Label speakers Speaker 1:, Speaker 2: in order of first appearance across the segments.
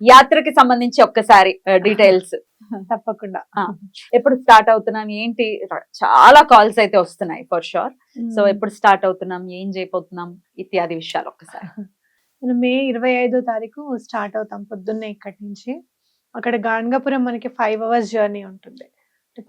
Speaker 1: యాత్రకి సంబంధించి ఒక్కసారి డీటెయిల్స్
Speaker 2: తప్పకుండా.
Speaker 1: ఎప్పుడు స్టార్ట్ అవుతున్నాం ఏంటి? చాలా కాల్స్ అయితే వస్తున్నాయి ఫర్ షూర్ సో ఎప్పుడు స్టార్ట్ అవుతున్నాం ఏం చేయబోతున్నాం ఇత్యాది విషయాలు ఒక్కసారి.
Speaker 2: మే ఇరవై ఐదో తారీఖు స్టార్ట్ అవుతాం పొద్దున్నే ఇక్కడి నుంచి. అక్కడ గాణగాపురం మనకి ఫైవ్ అవర్స్ జర్నీ ఉంటుంది.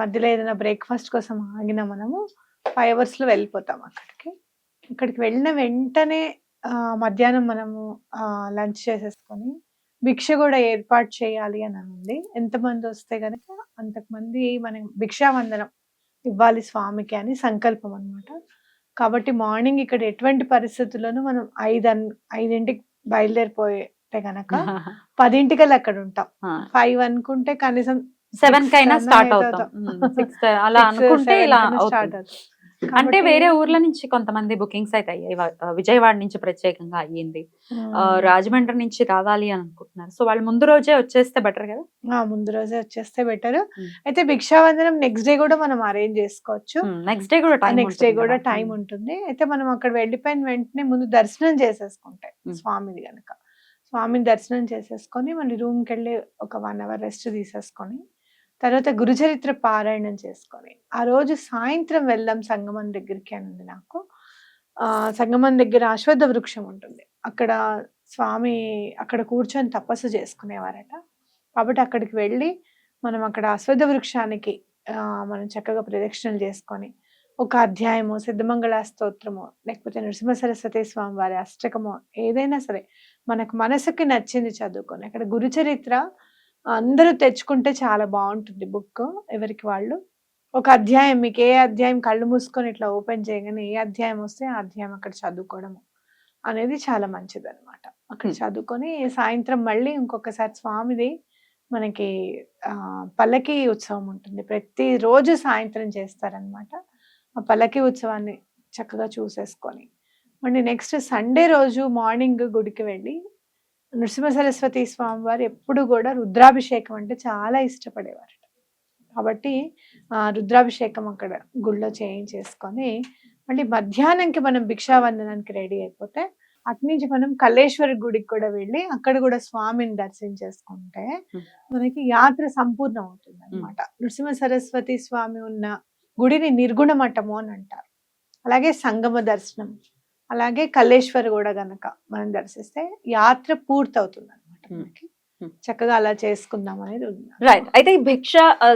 Speaker 2: మధ్యలో ఏదైనా బ్రేక్ఫాస్ట్ కోసం ఆగినా మనము ఫైవ్ అవర్స్లో వెళ్ళిపోతాం అక్కడికి. అక్కడికి వెళ్ళిన వెంటనే మధ్యాహ్నం మనము లంచ్ చేసేసుకొని భిక్ష కూడా ఏర్పాటు చేయాలి అని ఉంది ఎంతమంది వస్తే గనక అంతకుమంది మనం భిక్షావందనం ఇవ్వాలి స్వామికి అని సంకల్పం అన్నమాట. కాబట్టి మార్నింగ్ ఇక్కడ ఎటువంటి పరిస్థితుల్లోనూ మనం ఐదు అన్- ఐదింటికి బయలుదేరిపోతే గనక పదింటికల్లా అక్కడ ఉంటాం. ఫైవ్ అనుకుంటే కనీసం
Speaker 1: సెవెన్ కైనా స్టార్ట్ అవుతాం.
Speaker 2: అవుతాం.
Speaker 1: సిక్స్ అలా అనుకుంటే ఇలా
Speaker 2: start
Speaker 1: అవుతుంది. అంటే వేరే ఊర్ల నుంచి కొంతమంది బుకింగ్స్ అయితే అయ్యాయి. విజయవాడ నుంచి ప్రత్యేకంగా అయ్యింది. రాజమండ్రి నుంచి రావాలి అని అనుకుంటున్నారు. సో వాళ్ళు ముందు రోజే వచ్చేస్తే బెటర్ కదా?
Speaker 2: ఆ, ముందు రోజే వచ్చేస్తే బెటర్. అయితే భిక్షావందనం నెక్స్ట్ డే కూడా మనం అరేంజ్ చేసుకోవచ్చు.
Speaker 1: నెక్స్ట్ డే కూడా
Speaker 2: నెక్స్ట్ డే కూడా టైం ఉంటుంది. అయితే మనం అక్కడ వెళ్ళిపోయిన వెంటనే ముందు దర్శనం చేసేసుకుంటే. స్వామిది గనక. స్వామిని దర్శనం చేసేసుకొని మళ్ళీ రూమ్కి వెళ్ళి ఒక వన్ అవర్ రెస్ట్ తీసేసుకొని తర్వాత గురుచరిత్ర పారాయణం చేసుకొని ఆ రోజు సాయంత్రం వెళ్దాం సంగమం దగ్గరికి అనింది నాకు. సంగమం దగ్గర అశ్వత్థ వృక్షం ఉంటుంది. అక్కడ స్వామి అక్కడ కూర్చొని తపస్సు చేసుకునేవారట. కాబట్టి అక్కడికి వెళ్ళి మనం అక్కడ అశ్వత్థ వృక్షానికి మనం చక్కగా ప్రదక్షిణలు చేసుకొని ఒక అధ్యాయము సిద్ధమంగళ స్తోత్రము లేకపోతే నరసింహ సరస్వతి స్వామి వారి అష్టకము ఏదైనా సరే మనకు మనసుకి నచ్చింది చదువుకొని అక్కడ గురుచరిత్ర అందరూ తెచ్చుకుంటే చాలా బాగుంటుంది బుక్ ఎవరికి వాళ్ళు. ఒక అధ్యాయం మీకు ఏ అధ్యాయం కళ్ళు మూసుకొని ఇట్లా ఓపెన్ చేయగానే ఏ అధ్యాయం వస్తే ఆ అధ్యాయం అక్కడ చదువుకోవడము అనేది చాలా మంచిది అనమాట అక్కడ. చదువుకొని సాయంత్రం మళ్ళీ ఇంకొకసారి స్వామిది మనకి పల్లకి ఉత్సవం ఉంటుంది. ప్రతి రోజు సాయంత్రం చేస్తారనమాట ఆ పల్లకి ఉత్సవాన్ని చక్కగా చూసేసుకొని. మళ్ళీ నెక్స్ట్ సండే రోజు మార్నింగ్ గుడికి వెళ్ళి నృసింహ సరస్వతి స్వామి వారు ఎప్పుడు కూడా రుద్రాభిషేకం అంటే చాలా ఇష్టపడేవారట. కాబట్టి ఆ రుద్రాభిషేకం అక్కడ గుళ్ళో చేయించేసుకొని మళ్ళీ మధ్యాహ్నంకి మనం భిక్షావందనానికి రెడీ అయిపోతే అట్నుంచి మనం కల్లేశ్వరి గుడికి కూడా వెళ్ళి అక్కడ కూడా స్వామిని దర్శించేసుకుంటే
Speaker 1: Hmm.
Speaker 2: మనకి యాత్ర సంపూర్ణం అవుతుంది అనమాట నృసింహ సరస్వతి స్వామి ఉన్న గుడిని నిర్గుణ మఠము అని అంటారు. అలాగే సంగమ దర్శనం అలాగే కల్లేశ్వరి కూడా గనక మనం దర్శిస్తే యాత్ర పూర్తవుతుంది అనమాట
Speaker 1: Hmm.
Speaker 2: మనకి
Speaker 1: Hmm.
Speaker 2: చక్కగా అలా చేసుకుందాం అనేది ఉంది
Speaker 1: రైట్ అయితే ఈ భిక్ష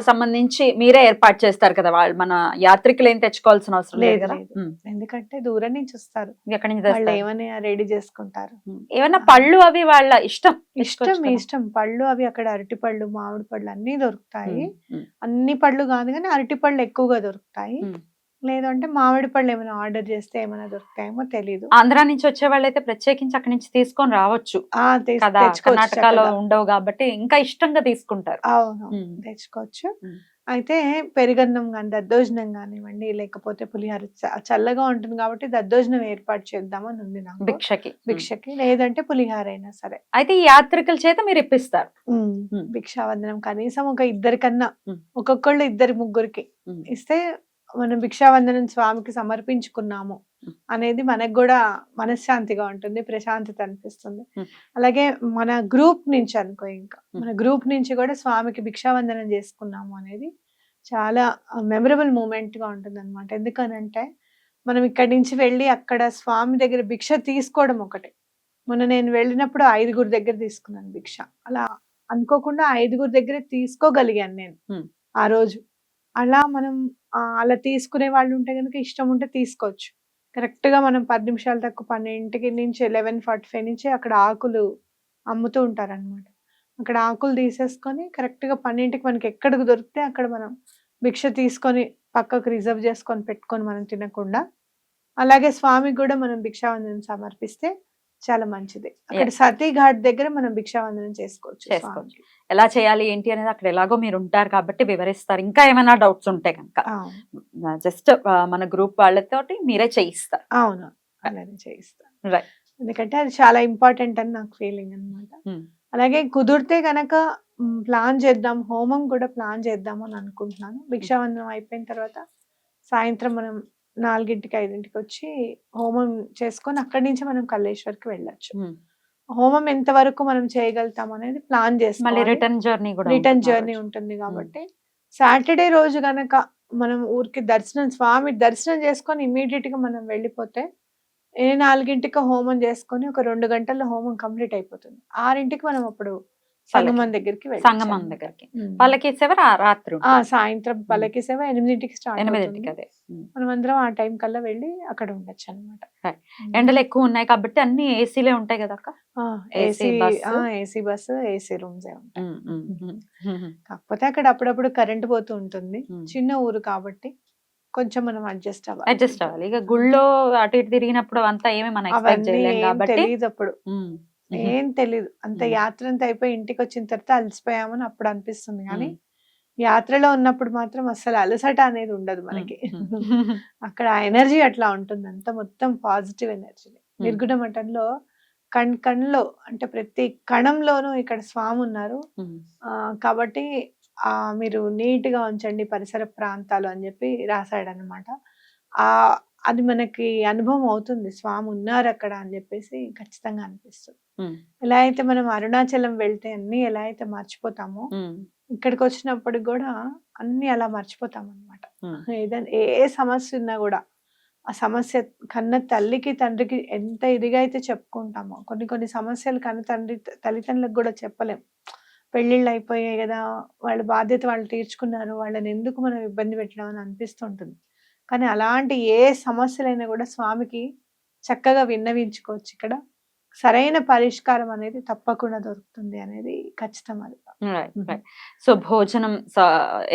Speaker 1: సంబంధించి మీరే ఏర్పాటు చేస్తారు కదా వాళ్ళు మన యాత్రికులు ఏం తెచ్చుకోవాల్సిన అవసరం లేదు కదా. ఉమ్.
Speaker 2: ఎందుకంటే దూరం నుంచి వస్తారు
Speaker 1: ఎక్కడి నుంచి
Speaker 2: వాళ్ళు ఏమని రెడీ చేసుకుంటారు
Speaker 1: ఉమ్. ఏమన్నా పళ్ళు అవి వాళ్ళ ఇష్టం
Speaker 2: ఇష్టం. ఇష్టం పళ్ళు అవి అక్కడ అరటి పళ్ళు మామిడి పళ్ళు అన్ని దొరుకుతాయి. అన్ని పళ్ళు కాదు కానీ అరటి పళ్ళు ఎక్కువగా దొరుకుతాయి. లేదంటే మామిడి పళ్ళు ఏమైనా ఆర్డర్ చేస్తే ఏమైనా దొరుకుతాయేమో తెలీదు
Speaker 1: ఆంధ్రా నుంచి వచ్చే వాళ్ళైతే ప్రత్యేకించి అక్కడి నుంచి తీసుకొని రావచ్చు కదా కర్ణాటకలో. ఉండవు కాబట్టి ఇంకా ఇష్టంగా తీసుకుంటారు
Speaker 2: అవును. తెచ్చుకోవచ్చు. అయితే పెరుగన్నం కానీ దద్దోజనం కానివ్వండి లేకపోతే పులిహోర చల్లగా ఉంటుంది కాబట్టి దద్దోజనం ఏర్పాటు చేద్దామని ఉంది నాకు
Speaker 1: భిక్షకి.
Speaker 2: భిక్షకి లేదంటే పులిహోర అయినా సరే
Speaker 1: అయితే ఈ యాత్రికుల చేత మీరు ఇప్పిస్తారు.
Speaker 2: భిక్షావందనం కనీసం ఒక ఇద్దరికన్నా. ఒక్కొక్కళ్ళు ఇద్దరి ముగ్గురికి. ఇస్తే మనం భిక్షావందనం స్వామికి సమర్పించుకున్నాము. అనేది మనకు కూడా మనశ్శాంతిగా ఉంటుంది ప్రశాంతత అనిపిస్తుంది. అలాగే మన గ్రూప్ నుంచి అనుకో ఇంకా. మన గ్రూప్ నుంచి కూడా స్వామికి భిక్షావందనం చేసుకున్నాము అనేది చాలా మెమరబుల్ మూమెంట్గా ఉంటుంది అనమాట ఎందుకనంటే మనం ఇక్కడి నుంచి వెళ్ళి అక్కడ స్వామి దగ్గర భిక్ష తీసుకోవడం ఒకటే మొన్న నేను వెళ్ళినప్పుడు ఐదుగురు దగ్గర తీసుకున్నాను భిక్ష అలా అనుకోకుండా ఐదుగురు దగ్గర తీసుకోగలిగాను నేను. ఆ రోజు అలా మనం అలా తీసుకునే వాళ్ళు ఉంటే కనుక ఇష్టం ఉంటే తీసుకోవచ్చు. కరెక్ట్గా మనం పది నిమిషాలు తక్కువ పన్నెండింటికి నుంచి లెవెన్ ఫార్టీ ఫైవ్ నుంచి అక్కడ ఆకులు అమ్ముతూ ఉంటారనమాట అక్కడ ఆకులు తీసేసుకొని కరెక్ట్గా పన్నెండింటికి మనకి ఎక్కడికి దొరికితే అక్కడ మనం భిక్ష తీసుకొని పక్కకు రిజర్వ్ చేసుకొని పెట్టుకొని మనం తినకుండా అలాగే స్వామికి కూడా మనం భిక్షావందనం సమర్పిస్తే చాలా మంచిది. అక్కడ సతీ ఘాట్ దగ్గర మనం భిక్షావందనం చేసుకోవచ్చు
Speaker 1: చేసుకోవచ్చు. ఎలా చేయాలి ఏంటి అనేది అక్కడ ఎలాగో మీరు ఉంటారు కాబట్టి వివరిస్తారు. ఇంకా ఏమైనా డౌట్స్ ఉంటే కనుక. జస్ట్ మన గ్రూప్ వాళ్ళతోటి మీరే చేయిస్తారు.
Speaker 2: అవును. అలానే చేయిస్తాను
Speaker 1: Right.
Speaker 2: ఎందుకంటే అది చాలా ఇంపార్టెంట్ అని నాకు ఫీలింగ్ అన్నమాట.
Speaker 1: Hmm.
Speaker 2: అలాగే కుదిరితే గనక ప్లాన్ చేద్దాం హోమం కూడా ప్లాన్ చేద్దాం అని అనుకుంటున్నాను. భిక్షావందనం అయిపోయిన తర్వాత సాయంత్రం మనం నాలుగింటికి ఐదింటికి వచ్చి హోమం చేసుకొని అక్కడి నుంచి మనం కల్లేశ్వర్కి వెళ్ళొచ్చు. హోమం ఎంత వరకు మనం చేయగలుగుతాం అనేది ప్లాన్ చేసుకోవాలి
Speaker 1: రిటర్న్ జర్నీ కూడా
Speaker 2: రిటర్న్ జర్నీ. ఉంటుంది కాబట్టి సాటర్డే రోజు గనక మనం ఊరికి దర్శనం స్వామి దర్శనం చేసుకొని ఇమీడియట్గా మనం వెళ్ళిపోతే ఏ నాలుగింటికి హోమం చేసుకొని ఒక రెండు గంటల్లో హోమం కంప్లీట్ అయిపోతుంది ఆరింటికి మనం అప్పుడు సంగమం దగ్గరికి
Speaker 1: సంగమం. దగ్గరికి. వాళ్ళకి సేవ రాత్రి
Speaker 2: సాయంత్రం పల్లకి సేవ ఎనిమిదింటికి స్టార్ట్
Speaker 1: ఎనిమిదింటికి అదే.
Speaker 2: మనం అందరం ఆ టైం కల్లా వెళ్ళి అక్కడ ఉండొచ్చు అనమాట
Speaker 1: ఎండలు ఎక్కువ ఉన్నాయి కాబట్టి అన్ని ఏసీలే ఉంటాయి కదా అక్క?
Speaker 2: AC? AC bus. AC rooms కాకపోతే అక్కడ అప్పుడప్పుడు కరెంట్ పోతూ ఉంటుంది. చిన్న ఊరు కాబట్టి కొంచెం మనం అడ్జస్ట్ అవ్వాలి.
Speaker 1: అడ్జస్ట్ అవ్వాలి. ఇక గుళ్ళో అటు ఇటు తిరిగినప్పుడు అంతా ఏమి మనం ఎక్స్పెక్ట్ చేయలేం కాబట్టి
Speaker 2: తెలియదు అప్పుడు. ఏం తెలీదు. అంత. యాత్ర అంతా అయిపోయి ఇంటికి వచ్చిన తర్వాత అలసిపోయామని అప్పుడు అనిపిస్తుంది కానీ యాత్రలో ఉన్నప్పుడు మాత్రం అసలు అలసట అనేది ఉండదు మనకి. అక్కడ ఆ ఎనర్జీ అట్లా ఉంటుంది. అంత మొత్తం పాజిటివ్ ఎనర్జీ నిర్గుణ మఠంలో కణ్ కణ్లో అంటే ప్రతి కణంలోనూ ఇక్కడ స్వామి ఉన్నారు కాబట్టి ఆ మీరు నీట్గా ఉంచండి పరిసర ప్రాంతాలు అని చెప్పి రాశాడనమాట ఆ అది మనకి అనుభవం అవుతుంది. స్వామి ఉన్నారు అక్కడ అని చెప్పేసి ఖచ్చితంగా అనిపిస్తుంది. ఎలా అయితే మనం అరుణాచలం వెళ్తే అన్ని ఎలా అయితే మర్చిపోతామో ఇక్కడికి వచ్చినప్పుడు కూడా అన్ని అలా మర్చిపోతాం అనమాట. ఏదైనా ఏ సమస్య ఉన్నా కూడా ఆ సమస్య కన్న తల్లికి తండ్రికి ఎంత ఇదిగా అయితే చెప్పుకుంటామో కొన్ని కొన్ని సమస్యలు కన్న తండ్రి తల్లిదండ్రులకు కూడా చెప్పలేం. పెళ్ళిళ్ళు అయిపోయాయి కదా వాళ్ళ బాధ్యత వాళ్ళు తీర్చుకున్నారు వాళ్ళని ఎందుకు మనం ఇబ్బంది పెట్టడం అని అనిపిస్తుంటుంది. కానీ అలాంటి ఏ సమస్యలైనా కూడా స్వామికి చక్కగా విన్నవించుకోవచ్చు ఇక్కడ. సరైన పరిష్కారం అనేది తప్పకుండా దొరుకుతుంది అనేది ఖచ్చితం అది.
Speaker 1: సో భోజనం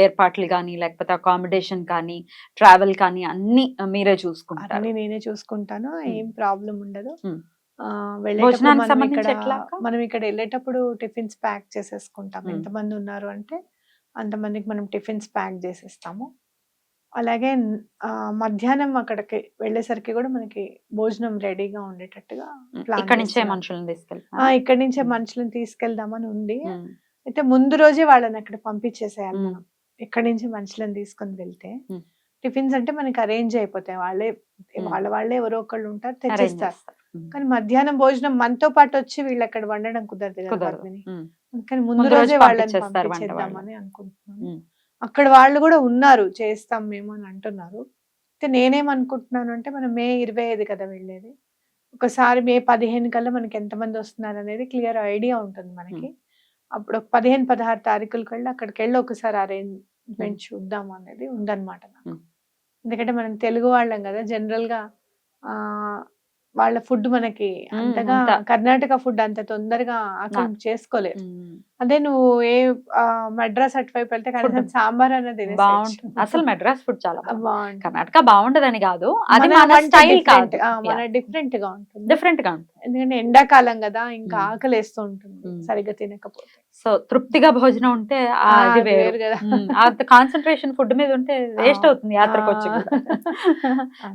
Speaker 1: ఏర్పాట్లు కానీ లేకపోతే అకామిడేషన్ కానీ ట్రావెల్ కానీ అన్ని మీరే చూసుకుంటారు.
Speaker 2: అన్ని నేనే చూసుకుంటాను. ఏం ప్రాబ్లం ఉండదు. మనం ఇక్కడ వెళ్ళేటప్పుడు టిఫిన్స్ ప్యాక్ చేసేసుకుంటాం. ఎంతమంది ఉన్నారు అంటే అంతమందికి మనం టిఫిన్స్ ప్యాక్ చేసేస్తాము. అలాగే మధ్యాహ్నం అక్కడికి వెళ్ళేసరికి కూడా మనకి భోజనం రెడీగా ఉండేటట్టుగా
Speaker 1: ఇక్కడ నుంచే. మనుషులను
Speaker 2: ఆ,
Speaker 1: తీసుకెళ్తారు
Speaker 2: ఇక్కడి నుంచే. మనుషులను తీసుకెళ్దామని ఉంది. అయితే ముందు రోజే వాళ్ళని అక్కడ పంపించేసేయాలి. మనం. ఇక్కడి నుంచి మనుషులను తీసుకొని వెళ్తే. టిఫిన్స్ అంటే మనకి అరేంజ్ అయిపోతాయి. వాళ్ళే. వాళ్ళ వాళ్ళే ఎవరో ఒకళ్ళు ఉంటారు తెచ్చిస్తారు. కానీ మధ్యాహ్నం భోజనం మనతో పాటు వచ్చి వీళ్ళు అక్కడ వండడం కుదరదు కదా అందుకని ముందు
Speaker 1: రోజు
Speaker 2: వాళ్ళని పంపించేద్దామని అనుకుంటున్నాను. అక్కడ వాళ్ళు కూడా ఉన్నారు చేస్తాం మేము అని అంటున్నారు. అయితే నేనేమనుకుంటున్నాను అంటే మనం మే ఇరవై ఐదు కదా వెళ్ళేది. ఒకసారి మే పదిహేను కల్లా మనకి ఎంతమంది వస్తున్నారు అనేది క్లియర్ ఐడియా ఉంటుంది మనకి. అప్పుడు ఒక పదిహేను పదహారు తారీఖులకి వెళ్ళి అక్కడికి వెళ్ళి ఒకసారి అరేంజ్మెంట్ చూద్దాం అనేది ఉందన్నమాట నాకు. ఎందుకంటే మనం తెలుగు వాళ్ళం కదా జనరల్గా ఆ వాళ్ళ ఫుడ్ మనకి అంతగా
Speaker 1: అంత.
Speaker 2: కర్ణాటక ఫుడ్ అంత తొందరగా ఆకలి చేసుకోలేదు. అదే నువ్వు ఏ మద్రాస్ అటువైపు వెళ్తే కనీసం. సాంబార్ అన్నది
Speaker 1: బాగుంటుంది. అసలు మెడ్రాస్ ఫుడ్ చాలా బాగుంటుంది.
Speaker 2: బాగుంటుంది.
Speaker 1: కర్ణాటక బాగుంటదని కాదు. అది
Speaker 2: మన
Speaker 1: స్టైల్. కాదు.
Speaker 2: మన డిఫరెంట్గా ఉంటుంది.
Speaker 1: డిఫరెంట్గా ఉంటుంది.
Speaker 2: ఎందుకంటే ఎండాకాలం కదా ఇంకా
Speaker 1: మ్మ్.
Speaker 2: ఆకలి వేస్తూ ఉంటుంది.
Speaker 1: మ్మ్.
Speaker 2: సరిగ్గా తినకపోతే.
Speaker 1: సో తృప్తిగా భోజనం ఉంటే అది వేరు.
Speaker 2: కదా.
Speaker 1: కాన్సన్ట్రేషన్ ఫుడ్ మీద ఉంటే వేస్ట్ అవుతుంది యాత్రకు వచ్చి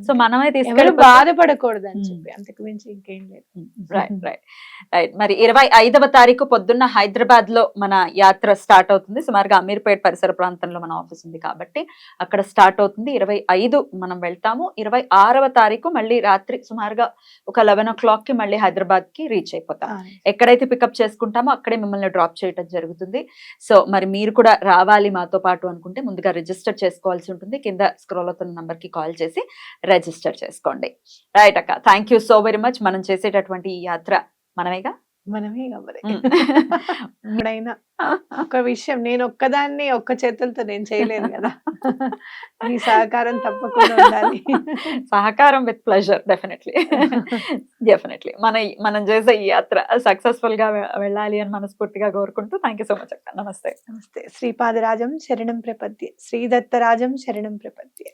Speaker 1: సో. మనమే తీసుకెళ్ళి
Speaker 2: బాధపడకూడదు అని. చెప్పి. అంతకు మించి ఇంకేం లేదు.
Speaker 1: రైట్ రైట్ రైట్ మరి ఇరవై ఐదవ తారీఖు పొద్దున్న హైదరాబాద్ లో మన యాత్ర స్టార్ట్ అవుతుంది. సుమారుగా అమీర్పేట్ పరిసర ప్రాంతంలో మన ఆఫీస్ ఉంది కాబట్టి అక్కడ స్టార్ట్ అవుతుంది. ఇరవై ఐదు మనం వెళ్తాము. ఇరవై ఆరవ తారీఖు మళ్ళీ రాత్రి సుమారుగా ఒక లెవెన్ ఓ క్లాక్కి మళ్ళీ హైదరాబాద్కి రీచ్ అయిపోతాం ఎక్కడైతే పికప్ చేసుకుంటామో అక్కడే మిమ్మల్ని డ్రాప్ చేయడం జరుగుతుంది. సో మరి మీరు కూడా రావాలి మాతో పాటు అనుకుంటే ముందుగా రిజిస్టర్ చేసుకోవాల్సి ఉంటుంది. కింద స్క్రోల్ అవుతున్న నంబర్కి కాల్ చేసి రిజిస్టర్ చేసుకోండి. రైట్ అక్క. Thank you so very much మనం చేసేటటువంటి ఈ యాత్ర మనమేగా?
Speaker 2: మనమే
Speaker 1: మ్మ్.
Speaker 2: ఎప్పుడైనా ఒక విషయం నేను ఒక్కదాన్ని ఒక్క చేతులతో నేను చేయలేను కదా. మీ సహకారం తప్పకుండా ఉండాలి.
Speaker 1: సహకారం విత్ ప్లెజర్ డెఫినెట్లీ. డెఫినెట్లీ. మన మనం చేసే ఈ యాత్ర సక్సెస్ఫుల్గా వెళ్ళాలి అని మనస్ఫూర్తిగా కోరుకుంటూ థ్యాంక్ యూ సో మచ్ అక్క. నమస్తే.
Speaker 2: నమస్తే. శ్రీపాదరాజం శరణం ప్రపద్యే. శ్రీదత్తరాజం శరణం ప్రపద్యే.